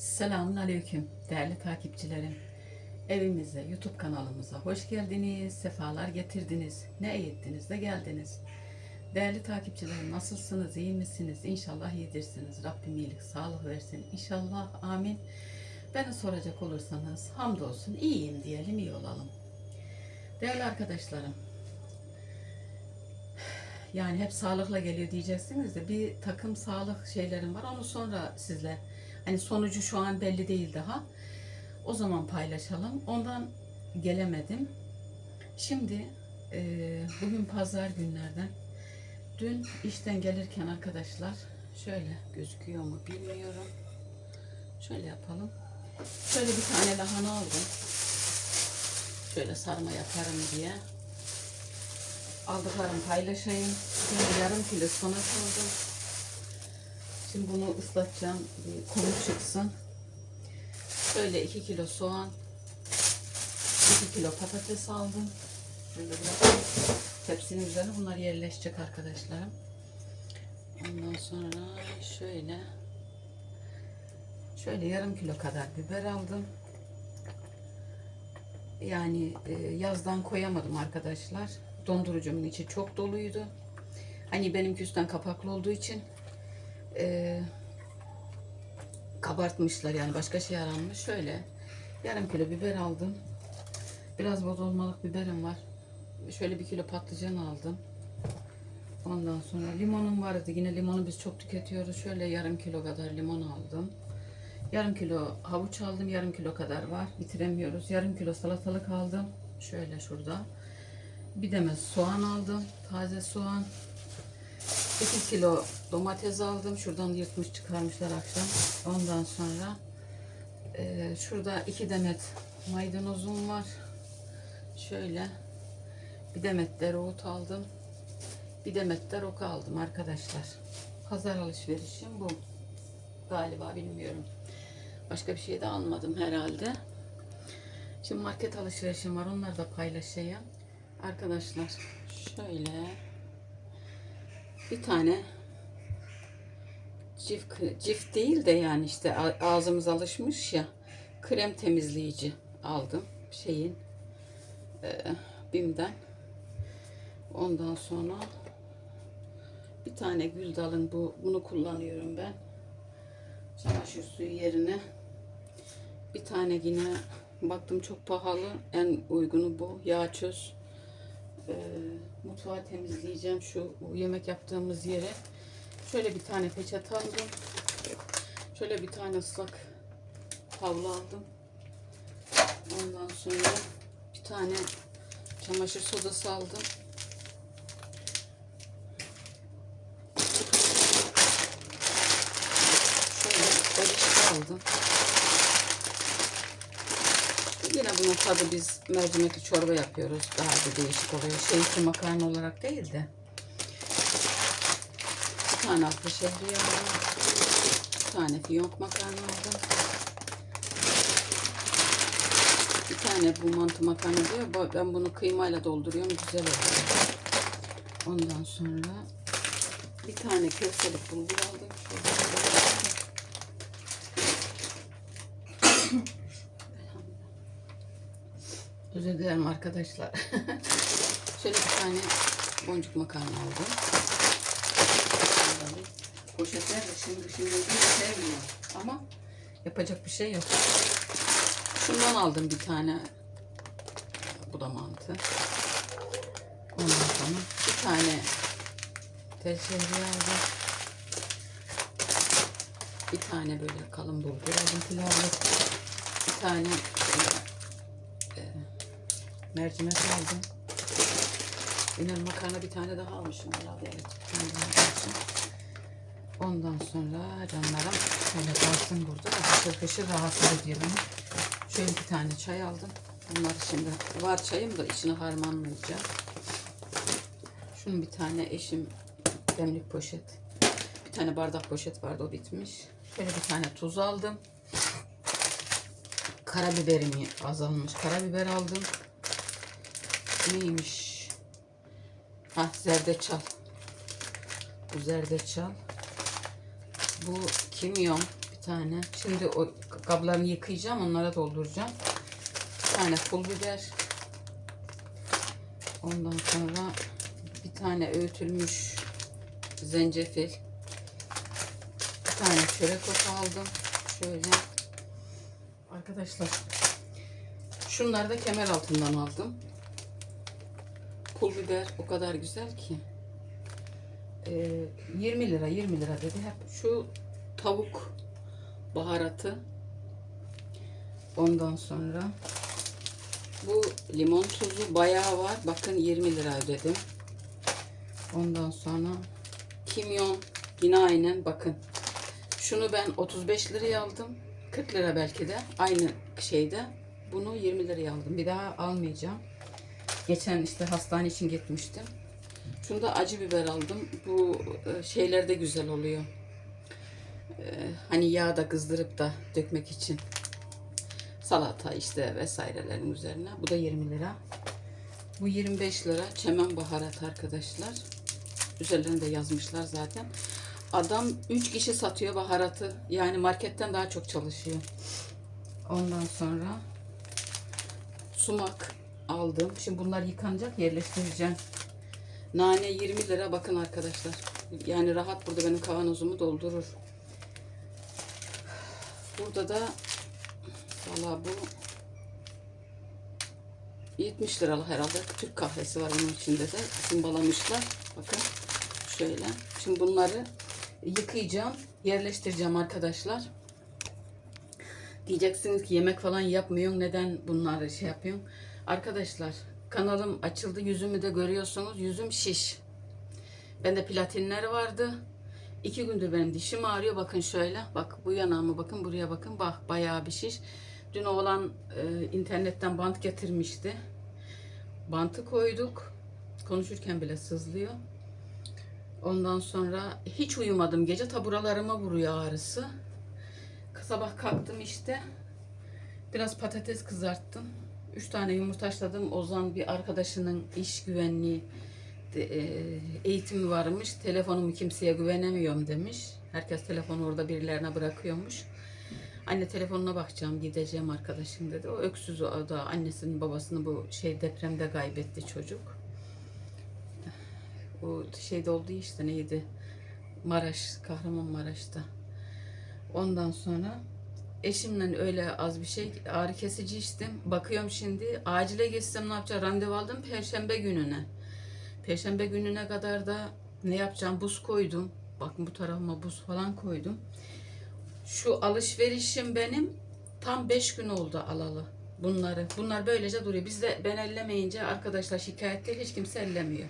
Selamun Aleyküm değerli takipçilerim. Evimize, YouTube kanalımıza hoş geldiniz, sefalar getirdiniz. Ne iyi ettiniz de geldiniz. Değerli takipçilerim nasılsınız, iyi misiniz? İnşallah iyidirsiniz. Rabbim iyilik, sağlık versin. İnşallah, amin. Beni soracak olursanız hamdolsun iyiyim diyelim, iyi olalım. Değerli arkadaşlarım, yani hep sağlıkla geliyor diyeceksiniz de bir takım sağlık şeylerim var. Onu sonra sizle hani sonucu şu an belli değil daha. O zaman paylaşalım. Ondan gelemedim. Şimdi e, bugün pazar günlerden. Dün işten gelirken arkadaşlar şöyle gözüküyor mu bilmiyorum. Şöyle yapalım. Şöyle bir tane lahana aldım. Şöyle sarma yaparım diye aldıklarımı paylaşayım. Şimdi yarım kilo soğan aldım. Şimdi bunu ıslatacağım. Konu çıksın. Şöyle 2 kilo soğan. 2 kilo patates aldım. Şöyle biraz tepsinin üzerine bunlar yerleşecek arkadaşlarım. Ondan sonra şöyle şöyle yarım kilo kadar biber aldım. Yani e, yazdan koyamadım arkadaşlar. Dondurucumun içi çok doluydu. Hani benimki üstten kapaklı olduğu için e, kabartmışlar yani başka şey aranmış. Şöyle yarım kilo biber aldım. Biraz bozulmalık biberim var. Şöyle bir kilo patlıcan aldım. Ondan sonra limonum vardı. Yine limonu biz çok tüketiyoruz. Şöyle yarım kilo kadar limon aldım. Yarım kilo havuç aldım. Yarım kilo kadar var. Bitiremiyoruz. Yarım kilo salatalık aldım. Şöyle şurada. Bir demet soğan aldım. Taze soğan. 2 kilo domates aldım. Şuradan yırtmış çıkarmışlar akşam. Ondan sonra e, şurada iki demet maydanozum var. Şöyle bir demet dereot aldım. Bir demet de aldım arkadaşlar. Pazar alışverişim bu. Galiba bilmiyorum. Başka bir şey de almadım herhalde. Şimdi market alışverişim var. Onları da paylaşayım. Arkadaşlar şöyle bir tane cif, cif değil de yani işte ağzımız alışmış ya krem temizleyici aldım şeyin e, Bim'den. Ondan sonra bir tane gül dalın bu bunu kullanıyorum ben. Çamaşır suyu yerine bir tane yine baktım çok pahalı. En uygunu bu. Yağ çöz. Ee, mutfağı temizleyeceğim şu yemek yaptığımız yere. Şöyle bir tane peçete aldım. Şöyle bir tane ıslak havlu aldım. Ondan sonra bir tane çamaşır sodası aldım. Şöyle erişte aldım. Yine bunun tadı biz mercimekli çorba yapıyoruz. Daha da değişik oluyor. Şeysi makarna olarak değil de. Bir tane altı şehriye aldım. Bir tane fiyonk makarna aldım. Bir tane bu mantı makarna diyor. Ben bunu kıymayla dolduruyorum. Güzel oluyor. Ondan sonra bir tane köftelik bulgur aldım. Şöyle Özür dilerim arkadaşlar. Şöyle bir tane boncuk makarna aldım. Poşetler de şimdi şimdi sevmiyor. Ama yapacak bir şey yok. Şundan aldım bir tane. Bu da mantı. Ondan sonra bir tane tel aldım. Bir tane böyle kalın bulgur aldım pilavlık. Bir tane mercimek aldım. Ünal makarna bir tane daha almışım herhalde. Evet. Ondan sonra canlarım şöyle kalsın burada. da Hışır hışır rahatsız ediyor. Şöyle bir tane çay aldım. Bunları şimdi var çayım da içine harmanlayacağım. Şunun bir tane eşim demlik poşet. Bir tane bardak poşet vardı o bitmiş. Şöyle bir tane tuz aldım. Karabiberim azalmış. Karabiber aldım. Neymiş? Ha zerdeçal. Bu zerdeçal. Bu kimyon. Bir tane. Şimdi o kablarını yıkayacağım. Onlara dolduracağım. Bir tane pul biber. Ondan sonra bir tane öğütülmüş zencefil. Bir tane çörek otu aldım. Şöyle. Arkadaşlar şunları da kemer altından aldım. Pul biber o kadar güzel ki. Ee, 20 lira 20 lira dedi. Hep şu tavuk baharatı. Ondan sonra bu limon tuzu bayağı var. Bakın 20 lira ödedim. Ondan sonra kimyon yine aynen bakın. Şunu ben 35 liraya aldım. 40 lira belki de aynı şeyde. Bunu 20 liraya aldım. Bir daha almayacağım. Geçen işte hastane için gitmiştim. Şunu da acı biber aldım. Bu e, şeyler de güzel oluyor. E, Hani yağ da kızdırıp da dökmek için. Salata işte vesairelerin üzerine. Bu da 20 lira. Bu 25 lira çemen baharat arkadaşlar. Üzerlerinde yazmışlar zaten. Adam 3 kişi satıyor baharatı. Yani marketten daha çok çalışıyor. Ondan sonra sumak aldım. Şimdi bunlar yıkanacak yerleştireceğim. Nane 20 lira bakın arkadaşlar. Yani rahat burada benim kavanozumu doldurur. Burada da valla bu 70 liralık herhalde Türk kahvesi var bunun içinde de simbalamışlar. Bakın şöyle. Şimdi bunları yıkayacağım, yerleştireceğim arkadaşlar. Diyeceksiniz ki yemek falan yapmıyorsun. Neden bunları şey yapıyorsun? Arkadaşlar kanalım açıldı. Yüzümü de görüyorsunuz. Yüzüm şiş. Bende platinler vardı. İki gündür benim dişim ağrıyor. Bakın şöyle. Bak bu yanağıma bakın. Buraya bakın. Bak bayağı bir şiş. Dün oğlan e, internetten bant getirmişti. Bantı koyduk. Konuşurken bile sızlıyor. Ondan sonra hiç uyumadım. Gece taburalarıma vuruyor ağrısı. Sabah kalktım işte. Biraz patates kızarttım. Üç tane yumurta haşladım. Ozan bir arkadaşının iş güvenliği e, eğitimi varmış. Telefonumu kimseye güvenemiyorum demiş. Herkes telefonu orada birilerine bırakıyormuş. Anne telefonuna bakacağım gideceğim arkadaşım dedi. O öksüz o da annesinin babasını bu şey depremde kaybetti çocuk. O şeyde oldu işte neydi? Maraş, Kahramanmaraş'ta. Ondan sonra eşimle öyle az bir şey ağrı kesici içtim. Bakıyorum şimdi acile geçsem ne yapacağım? Randevu aldım perşembe gününe. Perşembe gününe kadar da ne yapacağım? Buz koydum. Bakın bu tarafıma buz falan koydum. Şu alışverişim benim tam 5 gün oldu alalı bunları. Bunlar böylece duruyor. Bizde ben ellemeyince arkadaşlar şikayet hiç kimse ellemiyor.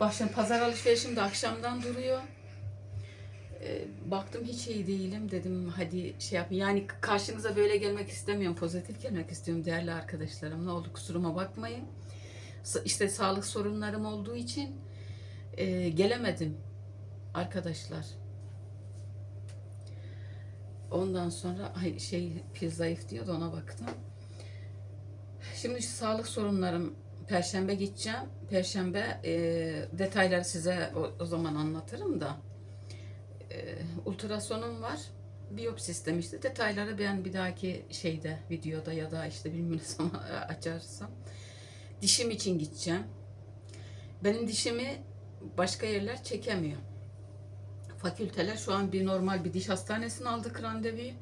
Bak pazar alışverişim de akşamdan duruyor. Ee, baktım hiç iyi değilim dedim hadi şey yap. Yani karşınıza böyle gelmek istemiyorum. Pozitif gelmek istiyorum değerli arkadaşlarım. Ne oldu kusuruma bakmayın. İşte sağlık sorunlarım olduğu için e, gelemedim arkadaşlar. Ondan sonra ay şey pil zayıf diyordu ona baktım. Şimdi şu sağlık sorunlarım Perşembe gideceğim. Perşembe e, detayları size o, o zaman anlatırım da. Ultrasonum var. Biyopsi istemişti. Detayları ben bir dahaki şeyde videoda ya da işte bilmiyorum zaman açarsam. Dişim için gideceğim. Benim dişimi başka yerler çekemiyor. Fakülteler şu an bir normal bir diş hastanesine aldık randevuyu.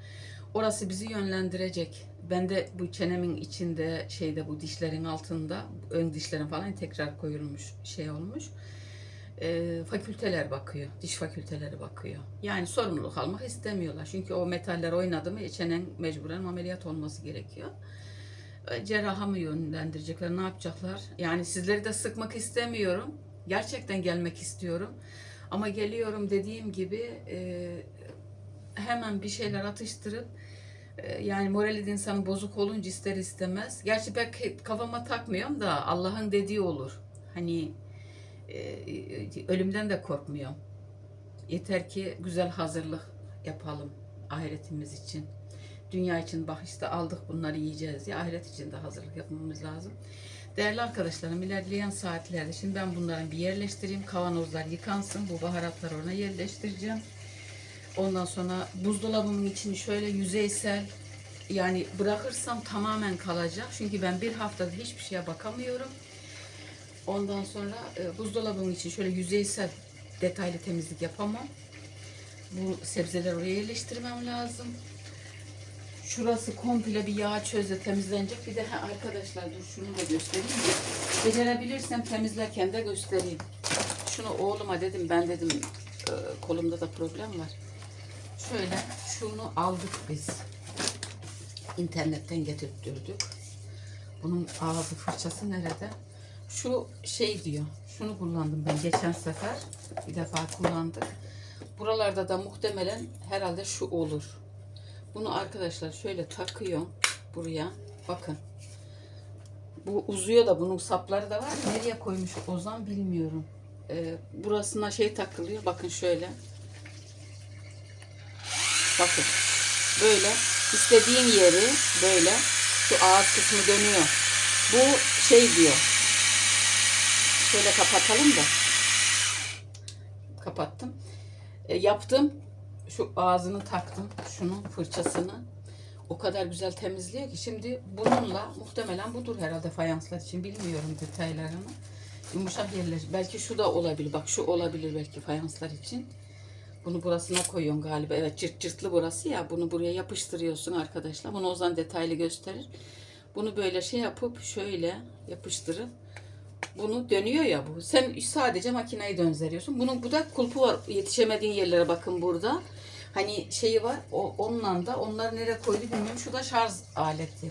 Orası bizi yönlendirecek. Ben de bu çenemin içinde şeyde bu dişlerin altında ön dişlerin falan tekrar koyulmuş şey olmuş. Ee, fakülteler bakıyor. Diş fakülteleri bakıyor. Yani sorumluluk almak istemiyorlar. Çünkü o metaller oynadı mı çenen mecburen ameliyat olması gerekiyor. Ee, Cerraha mı yönlendirecekler? Ne yapacaklar? Yani sizleri de sıkmak istemiyorum. Gerçekten gelmek istiyorum. Ama geliyorum dediğim gibi e, hemen bir şeyler atıştırıp e, yani morali de insanın bozuk olunca ister istemez. Gerçi ben kafama takmıyorum da Allah'ın dediği olur. Hani e, ölümden de korkmuyorum. Yeter ki güzel hazırlık yapalım ahiretimiz için. Dünya için bak işte aldık bunları yiyeceğiz ya ahiret için de hazırlık yapmamız lazım. Değerli arkadaşlarım ilerleyen saatlerde şimdi ben bunları bir yerleştireyim. Kavanozlar yıkansın. Bu baharatları ona yerleştireceğim. Ondan sonra buzdolabımın içini şöyle yüzeysel yani bırakırsam tamamen kalacak. Çünkü ben bir haftada hiçbir şeye bakamıyorum. Ondan sonra e, buzdolabımın için şöyle yüzeysel detaylı temizlik yapamam. Bu sebzeleri oraya yerleştirmem lazım. Şurası komple bir yağ çözle temizlenecek. Bir de ha, arkadaşlar dur şunu da göstereyim. Becerebilirsem temizlerken de göstereyim. Şunu oğluma dedim ben dedim e, kolumda da problem var. Şöyle şunu aldık biz. İnternetten getirttirdik. Bunun ağzı fırçası nerede? Şu şey diyor. Şunu kullandım ben geçen sefer. Bir defa kullandık. Buralarda da muhtemelen herhalde şu olur. Bunu arkadaşlar şöyle takıyorum buraya. Bakın. Bu uzuyor da bunun sapları da var. Nereye koymuş Ozan bilmiyorum. Ee, burasına şey takılıyor. Bakın şöyle. Bakın. Böyle istediğin yeri böyle şu ağız kısmı dönüyor. Bu şey diyor. Şöyle kapatalım da. Kapattım. E, yaptım. Şu ağzını taktım. Şunun fırçasını. O kadar güzel temizliyor ki şimdi bununla muhtemelen budur herhalde fayanslar için bilmiyorum detaylarını. Yumuşak yerler. Belki şu da olabilir. Bak şu olabilir belki fayanslar için. Bunu burasına koyuyorsun galiba. Evet cırt cırtlı burası ya. Bunu buraya yapıştırıyorsun arkadaşlar. Bunu Ozan detaylı gösterir. Bunu böyle şey yapıp şöyle yapıştırıp bunu dönüyor ya bu. Sen sadece makineyi döndürüyorsun. Bunun bu da kulpu var. Yetişemediğin yerlere bakın burada. Hani şeyi var. O, onunla da onları nereye koydu bilmiyorum. Şu da şarj aleti.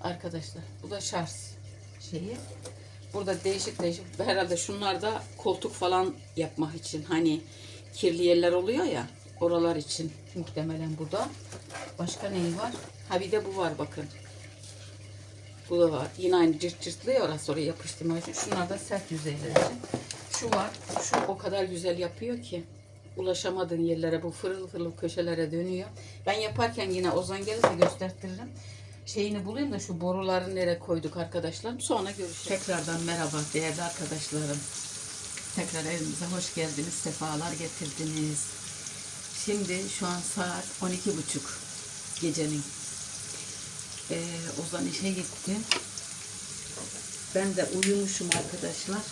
Arkadaşlar bu da şarj şeyi. Burada değişik değişik herhalde şunlar da koltuk falan yapmak için hani kirli yerler oluyor ya oralar için muhtemelen bu da. Başka neyi var? Ha bir de bu var bakın. Bu da var. Yine aynı cırt cırtlı ya orası oraya yapıştırmak için. Şunlar da sert yüzeyler için. Şu var. Şu o kadar güzel yapıyor ki. Ulaşamadığın yerlere bu fırıl fırıl köşelere dönüyor. Ben yaparken yine Ozan gelirse göstertirim. Şeyini bulayım da şu boruları nereye koyduk arkadaşlar. Sonra görüşürüz. Tekrardan merhaba değerli arkadaşlarım. Tekrar evimize hoş geldiniz. Sefalar getirdiniz. Şimdi şu an saat 12.30 gecenin. Ee, Ozan işe gitti. Ben de uyumuşum arkadaşlar.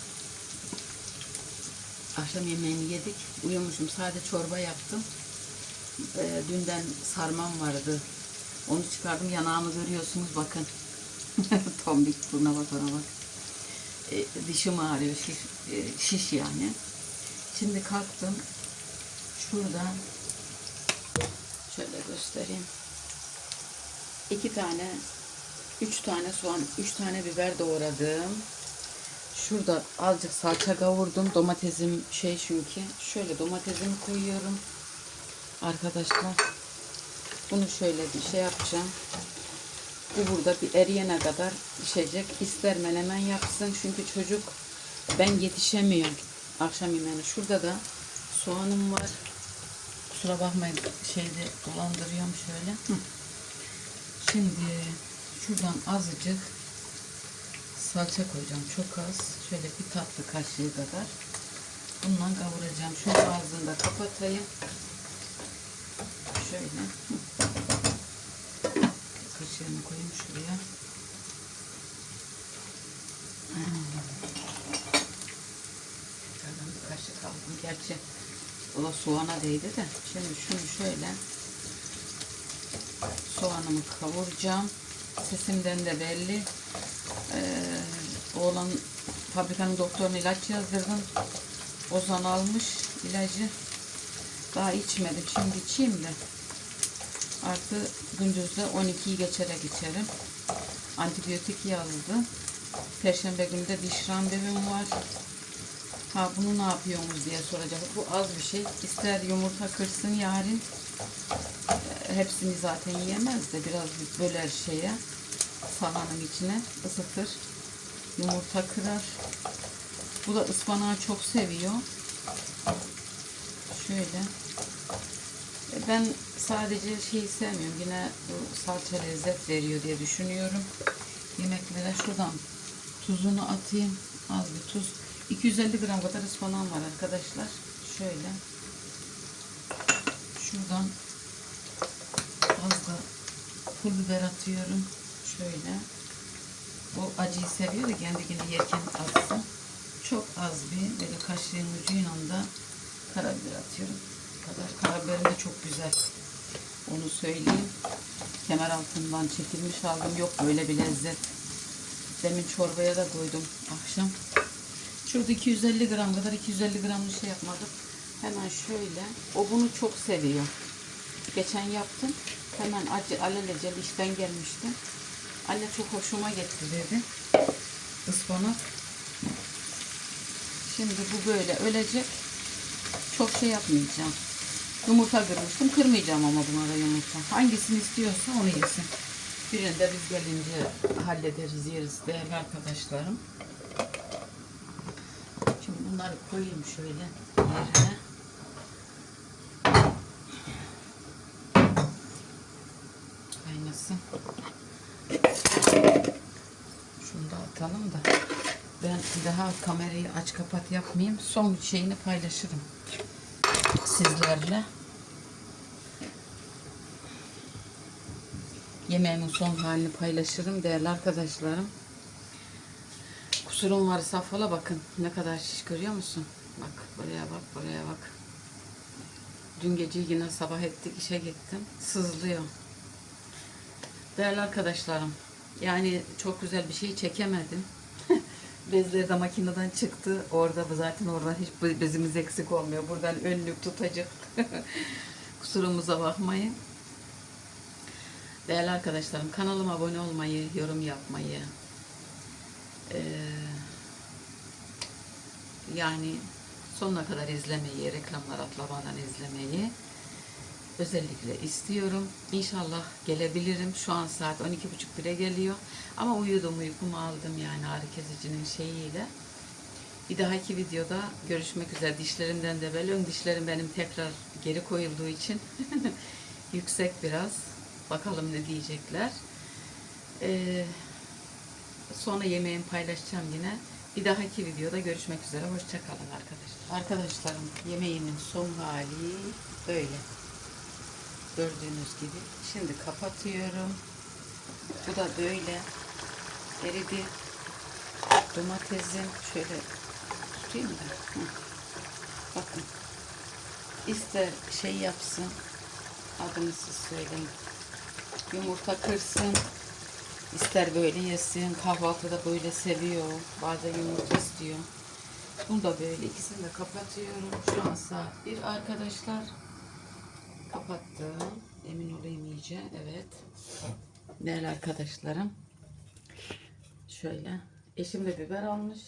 Akşam yemeğini yedik. Uyumuşum. Sadece çorba yaptım. Ee, dünden sarmam vardı. Onu çıkardım. Yanağımı görüyorsunuz. Bakın. Tombik buna bak ona bak. Ee, dişim ağrıyor. Şiş, e, şiş yani. Şimdi kalktım. Şuradan şöyle göstereyim. İki tane, üç tane soğan, üç tane biber doğradım. Şurada azıcık salça kavurdum. Domatesim şey çünkü. Şöyle domatesimi koyuyorum. Arkadaşlar. Bunu şöyle bir şey yapacağım. Bu burada bir eriyene kadar pişecek. İster menemen yapsın. Çünkü çocuk ben yetişemiyorum akşam yemeğine. Şurada da soğanım var. Kusura bakmayın şeyde dolandırıyorum şöyle. Hı. Şimdi şuradan azıcık salça koyacağım. Çok az. Şöyle bir tatlı kaşığı kadar. Bundan kavuracağım. Şunu ağzını da kapatayım. Şöyle. Kaşığını koyayım şuraya. Tekrardan bir kaşık aldım. Gerçi o da soğana değdi de. Şimdi şunu şöyle soğanımı kavuracağım. Sesimden de belli. Ee, oğlan fabrikanın doktoruna ilaç yazdırdım. Ozan almış ilacı. Daha içmedim. Şimdi içeyim de. Artı gündüzde 12'yi geçerek içerim. Antibiyotik yazdı. Perşembe günü de diş randevum var. Ha bunu ne yapıyorsunuz diye soracak. Bu az bir şey. İster yumurta kırsın yarın. Hepsini zaten yiyemez de biraz bir böler şeye sahanın içine ısıtır. Yumurta kırar. Bu da ıspanağı çok seviyor. Şöyle. E, ben sadece şeyi sevmiyorum. Yine salça lezzet veriyor diye düşünüyorum. Yemeklere şuradan tuzunu atayım. Az bir tuz 250 gram kadar ıspanağım var arkadaşlar şöyle şuradan az pul biber atıyorum. Şöyle. O acıyı seviyor da kendi yine yerken atsın. Çok az bir böyle kaşığın ucuyla da karabiber atıyorum. Kadar. Karabiberim de çok güzel. Onu söyleyeyim. Kemer altından çekilmiş aldım. Yok böyle bir lezzet. Demin çorbaya da koydum akşam. Şurada 250 gram kadar 250 gram bir şey yapmadık. Hemen şöyle. O bunu çok seviyor. Geçen yaptım. Hemen acı alelacele işten gelmişti. Anne çok hoşuma gitti dedi. Ispanak. Şimdi bu böyle ölecek. Çok şey yapmayacağım. Yumurta kırmıştım. Kırmayacağım ama buna da yumurta. Hangisini istiyorsa onu yesin. Birini de biz gelince hallederiz, yeriz değerli arkadaşlarım. Bunları koyayım şöyle yerine. Kaynasın. Şunu da atalım da. Ben daha kamerayı aç kapat yapmayayım. Son şeyini paylaşırım sizlerle. Yemeğimin son halini paylaşırım değerli arkadaşlarım. Kusurum varsa affola bakın. Ne kadar şiş görüyor musun? Bak buraya bak buraya bak. Dün gece yine sabah ettik işe gittim. Sızlıyor. Değerli arkadaşlarım. Yani çok güzel bir şey çekemedim. Bezleri de makineden çıktı. Orada zaten oradan hiç bezimiz eksik olmuyor. Buradan önlük tutacak. Kusurumuza bakmayın. Değerli arkadaşlarım kanalıma abone olmayı, yorum yapmayı, yani sonuna kadar izlemeyi, reklamlar atlamadan izlemeyi özellikle istiyorum. İnşallah gelebilirim. Şu an saat 12.30 bile geliyor. Ama uyudum, uykumu aldım yani ağrı kesicinin şeyiyle. Bir dahaki videoda görüşmek üzere. Dişlerimden de böyle. Ön dişlerim benim tekrar geri koyulduğu için yüksek biraz. Bakalım ne diyecekler. Ee, sonra yemeğimi paylaşacağım yine. Bir dahaki videoda görüşmek üzere. Hoşçakalın arkadaşlar. Arkadaşlarım yemeğimin son hali böyle. Gördüğünüz gibi. Şimdi kapatıyorum. Bu da böyle eridi. Domatesim şöyle tutayım da. Bakın. İster şey yapsın. Adını siz söyleyin. Yumurta kırsın. İster böyle yesin. Kahvaltıda böyle seviyor. Bazen yumurta istiyor. Bunu da böyle ikisini de kapatıyorum. Şu an saat bir arkadaşlar. Kapattım. Emin olayım iyice. Evet. Değerli arkadaşlarım. Şöyle. Eşim de biber almış.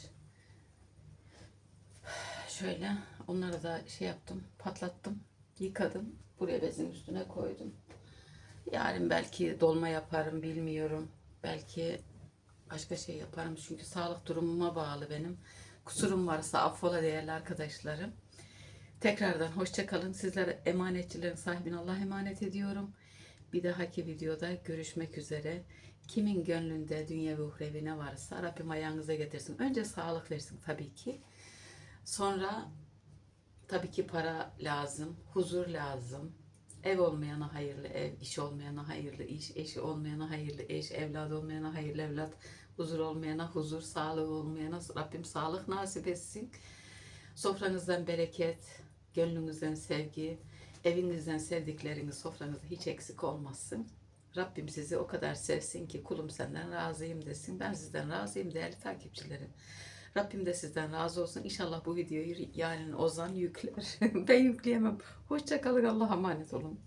Şöyle. Onları da şey yaptım. Patlattım. Yıkadım. Buraya bezin üstüne koydum. Yarın belki dolma yaparım bilmiyorum. Belki başka şey yaparım. Çünkü sağlık durumuma bağlı benim. Kusurum varsa affola değerli arkadaşlarım. Tekrardan hoşça kalın. Sizlere emanetçilerin sahibine Allah emanet ediyorum. Bir dahaki videoda görüşmek üzere. Kimin gönlünde dünya ve uhrevi ne varsa Rabbim ayağınıza getirsin. Önce sağlık versin tabii ki. Sonra tabii ki para lazım, huzur lazım. Ev olmayana hayırlı ev, iş olmayana hayırlı iş, eşi olmayana hayırlı eş, evlat olmayana hayırlı evlat, huzur olmayana huzur, sağlık olmayana Rabbim sağlık nasip etsin. Sofranızdan bereket, gönlünüzden sevgi, evinizden sevdikleriniz sofranızda hiç eksik olmasın. Rabbim sizi o kadar sevsin ki kulum senden razıyım desin. Ben sizden razıyım değerli takipçilerim. Rabbim de sizden razı olsun. İnşallah bu videoyu yarın Ozan yükler. ben yükleyemem. Hoşçakalın. Allah'a emanet olun.